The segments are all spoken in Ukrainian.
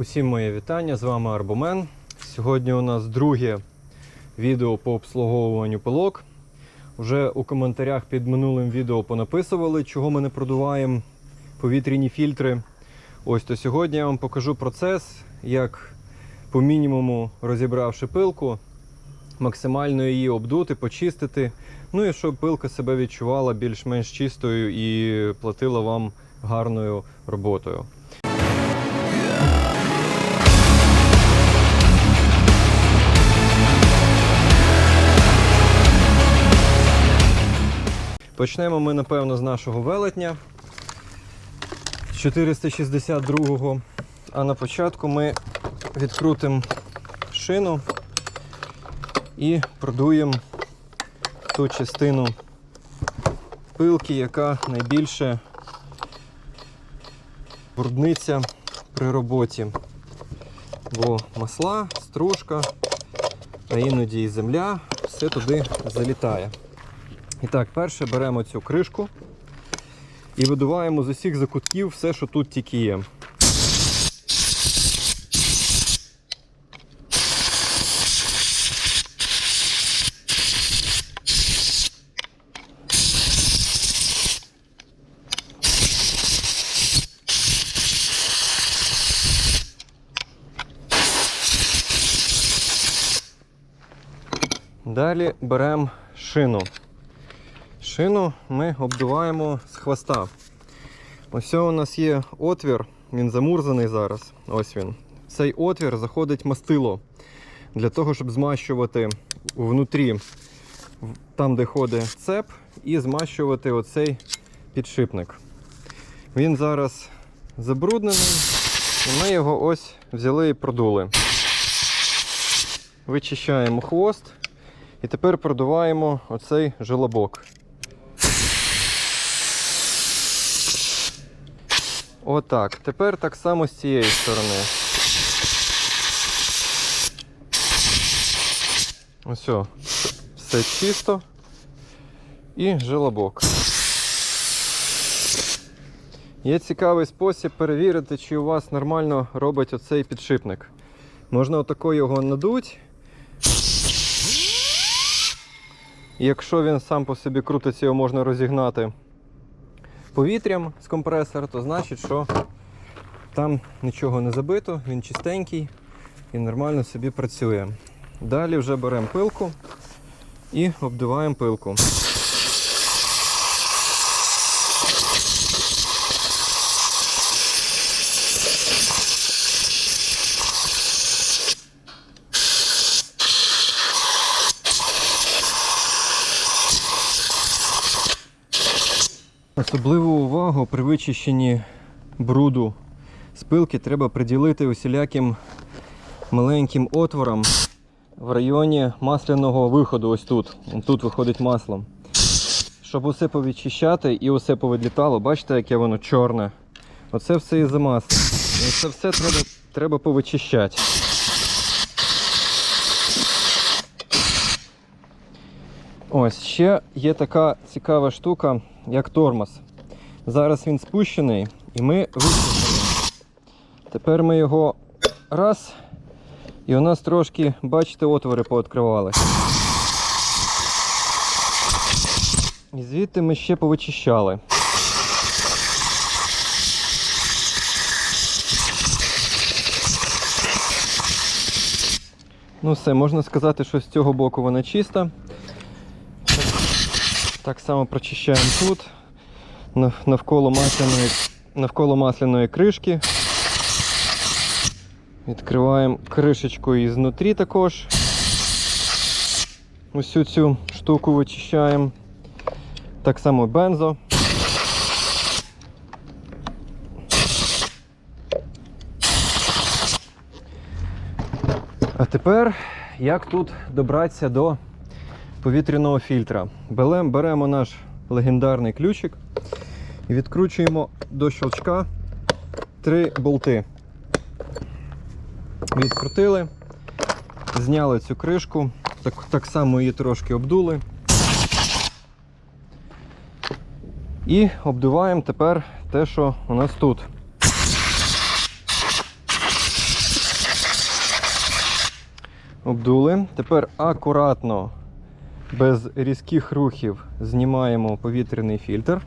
Усім моє вітання, з вами Арбомен. Сьогодні у нас друге відео по обслуговуванню пилок. Вже у коментарях під минулим відео понаписували, чого ми не продуваємо повітряні фільтри. Ось то сьогодні я вам покажу процес, як по мінімуму розібравши пилку, максимально її обдути, почистити. Ну і щоб пилка себе відчувала більш-менш чистою і платила вам гарною роботою. Почнемо ми, напевно, з нашого велетня 462-го. А на початку ми відкрутимо шину і продуємо ту частину пилки, яка найбільше брудниця при роботі. Бо масла, стружка, а іноді і земля, все туди залітає. І так, перше беремо цю кришку і видуваємо з усіх закутків все, що тут тільки є. Далі беремо шину. Шину ми обдуваємо з хвоста. Ось у нас є отвір, він замурзаний зараз. Ось він. В цей отвір заходить мастило для того, щоб змащувати внутрі, там, де ходить цеп, і змащувати оцей підшипник. Він зараз забруднений, і ми його ось взяли і продули. Вичищаємо хвост і тепер продуваємо оцей желобок. Отак. Тепер так само з цієї сторони. Ось, все чисто. І желобок. Є цікавий спосіб перевірити, чи у вас нормально робить оцей підшипник. Можна отако його надуть. І Якщо він сам по собі крутиться, його можна розігнати повітрям з компресора, то значить, що там нічого не забито, він чистенький і нормально собі працює. Далі вже беремо пилку і обдуваємо пилку. Особливу увагу при вичищенні бруду з пилки треба приділити усіляким маленьким отворам в районі масляного виходу. Ось тут. Тут виходить масло. Щоб усе повідчищати і усе повидлітало, бачите, яке воно чорне. Оце все із-за масла. І це все треба, треба повичищати. Ось ще є така цікава штука, як тормоз. Зараз він спущений і ми вичистили. Тепер ми його раз, і у нас трошки, бачите, отвори пооткривали. І звідти ми ще повичищали. Ну все, можна сказати, що з цього боку вона чиста. Так само прочищаємо тут, навколо масляної, навколо масляної кришки. Відкриваємо кришечку ізнутрі також. Усю цю штуку вичищаємо. Так само бензо. А тепер як тут добратися до повітряного фільтра. Берем- Беремо наш легендарний ключик і відкручуємо до щелчка три болти. Відкрутили, зняли цю кришку, так, так само її трошки обдули. І обдуваємо тепер те, що у нас тут. Обдули. Тепер акуратно, без різких рухів, знімаємо повітряний фільтр.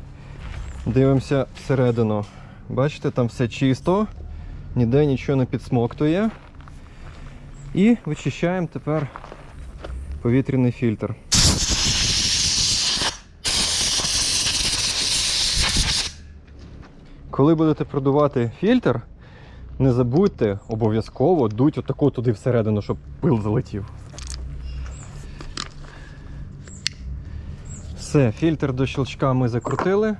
Дивимося всередину. Бачите, там все чисто, ніде нічого не підсмоктує. І вичищаємо тепер повітряний фільтр. Коли будете продувати фільтр, не забудьте обов'язково дуть отако туди всередину, щоб пил залетів. Все, фільтр до щелчка ми закрутили.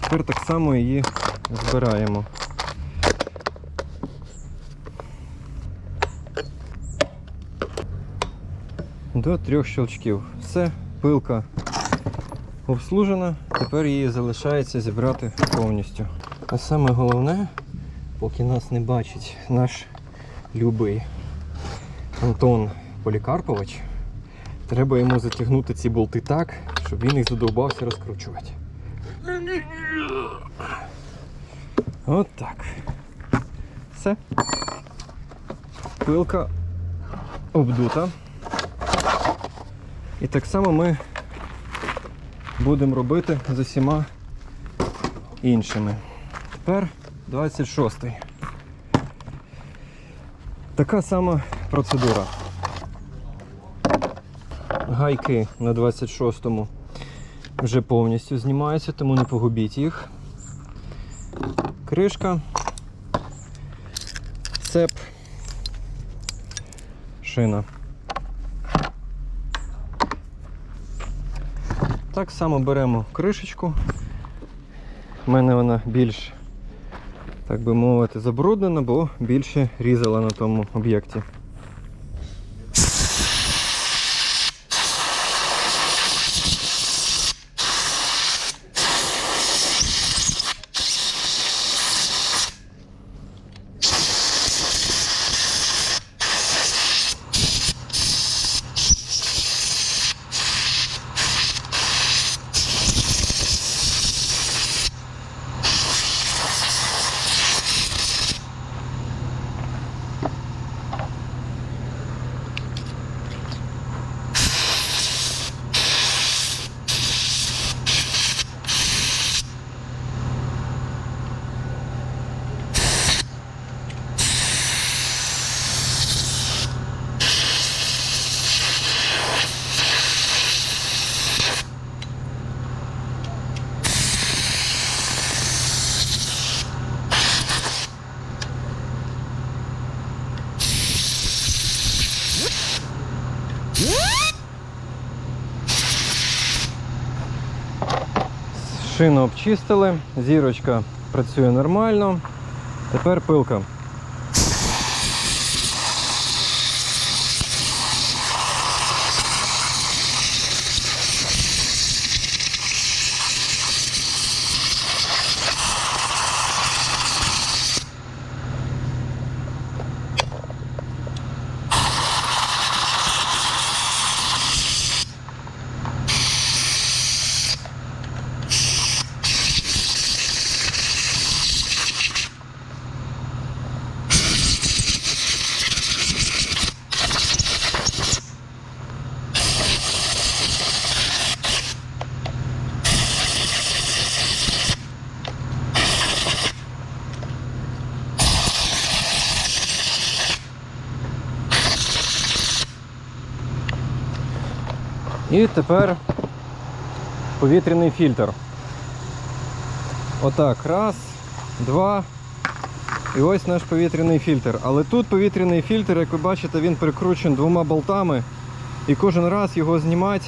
Тепер так само її збираємо. До трьох щелчків. Все, пилка обслужена, тепер її залишається зібрати повністю. А саме головне, поки нас не бачить наш любий Антон Полікарпович, треба йому затягнути ці болти так, щоб він їх задовбався розкручувати. От так. Все. Пилка обдута. І так само ми будемо робити з усіма іншими. Тепер 26-й. Така сама процедура. Гайки на 26-му вже повністю знімаються, тому не погубіть їх. Кришка, цеп, шина. Так само беремо кришечку. У мене вона більш, так би мовити, забруднена, бо більше різала на тому об'єкті. Шину обчистили, зірочка працює нормально. Тепер пилка. І тепер повітряний фільтр. Отак, раз, два. І ось наш повітряний фільтр. Але тут повітряний фільтр, як ви бачите, він прикручений двома болтами. І кожен раз його знімати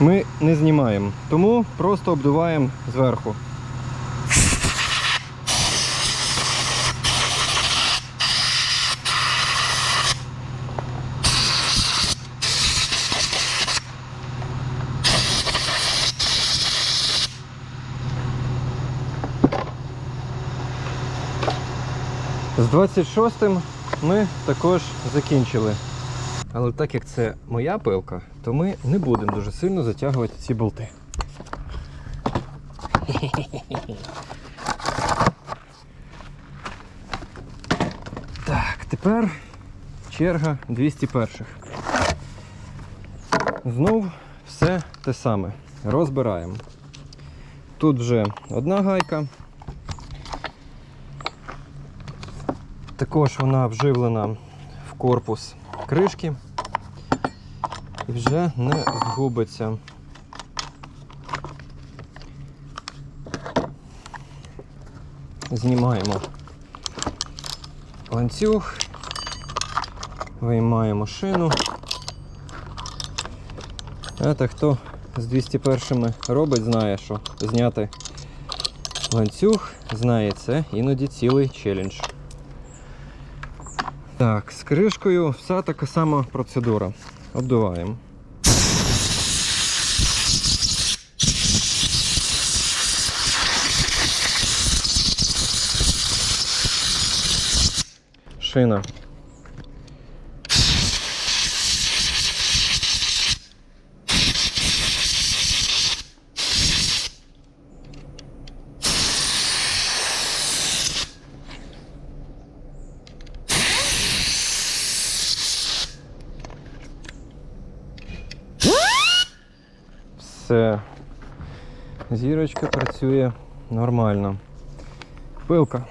ми не знімаємо. Тому просто обдуваємо зверху. З 26-м ми також закінчили. Але так як це моя пилка, то ми не будемо дуже сильно затягувати ці болти. Так, тепер черга 201. Знов все те саме. Розбираємо. Тут вже одна гайка. Також вона вживлена в корпус кришки і вже не згубиться. Знімаємо ланцюг, виймаємо шину. А та хто з 201 робить, знає, що зняти ланцюг, знає це іноді цілий челендж. Так, з кришкою вся така сама процедура. Обдуваємо. Шина. Все. Зірочка працює нормально. Пилка.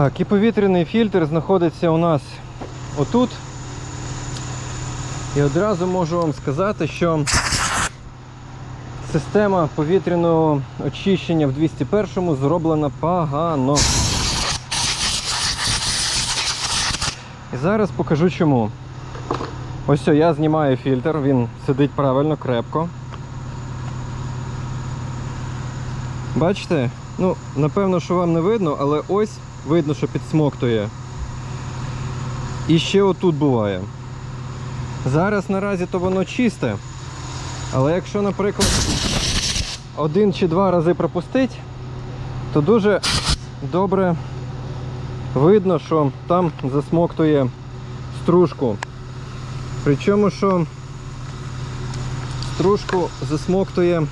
Так, і повітряний фільтр знаходиться у нас отут. І одразу можу вам сказати, що система повітряного очищення в 201-му зроблена погано. І зараз покажу чому. Ось все, я знімаю фільтр, він сидить правильно, крепко. Бачите? Ну, напевно, що вам не видно, але ось видно, що підсмоктує. І ще отут буває. Зараз наразі то воно чисте. Але якщо, наприклад, один чи два рази пропустить, то дуже добре видно, що там засмоктує стружку. Причому, що стружку засмоктує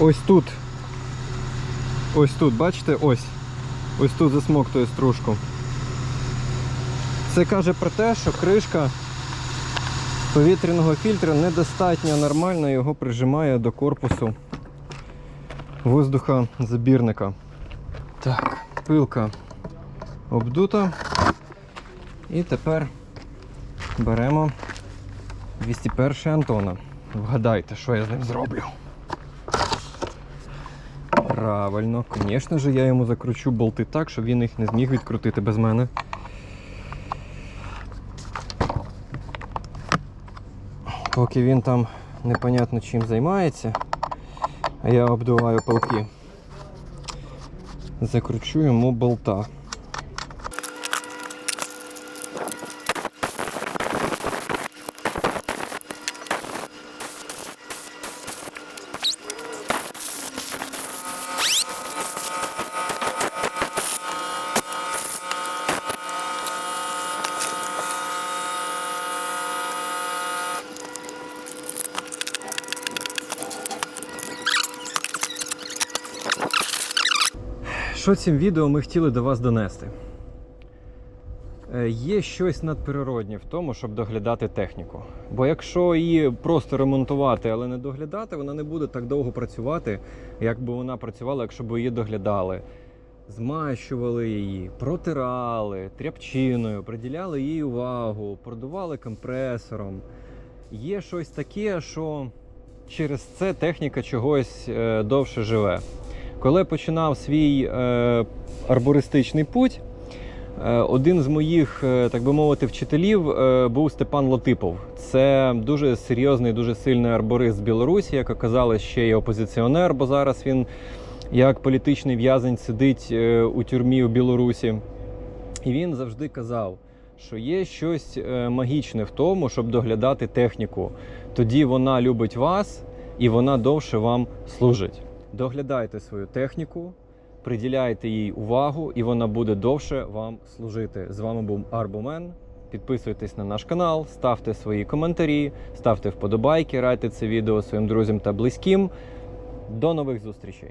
ось тут. Ось тут, бачите, ось. Ось тут засмоктує стружку. Це каже про те, що кришка повітряного фільтра недостатньо нормально його прижимає до корпусу воздуха забірника. Так, пилка обдута. І тепер беремо 201 Антона. Вгадайте, що я з ним зроблю. Правильно, звісно ж, я йому закручу болти так, щоб він їх не зміг відкрутити без мене. Поки він там непонятно чим займається, а я обдуваю палки, закручу йому болта. Що цим відео ми хотіли до вас донести? Е, Є щось надприроднє в тому, щоб доглядати техніку. Бо якщо її просто ремонтувати, але не доглядати, вона не буде так довго працювати, як би вона працювала, якщо б її доглядали. Змащували її, протирали тряпчиною, приділяли їй увагу, продували компресором. Є щось таке, що через це техніка чогось е, довше живе. Коли починав свій е, арбористичний путь, е, один з моїх, е, так би мовити, вчителів е, був Степан Латипов. Це дуже серйозний, дуже сильний арборист з Білорусі, як оказалось, ще й опозиціонер, бо зараз він як політичний в'язень сидить е, у тюрмі у Білорусі. І він завжди казав, що є щось е, магічне в тому, щоб доглядати техніку. Тоді вона любить вас, і вона довше вам служить. Доглядайте свою техніку, приділяйте їй увагу, і вона буде довше вам служити. З вами був Арбомен. Підписуйтесь на наш канал, ставте свої коментарі, ставте вподобайки, райте це відео своїм друзям та близьким. До нових зустрічей!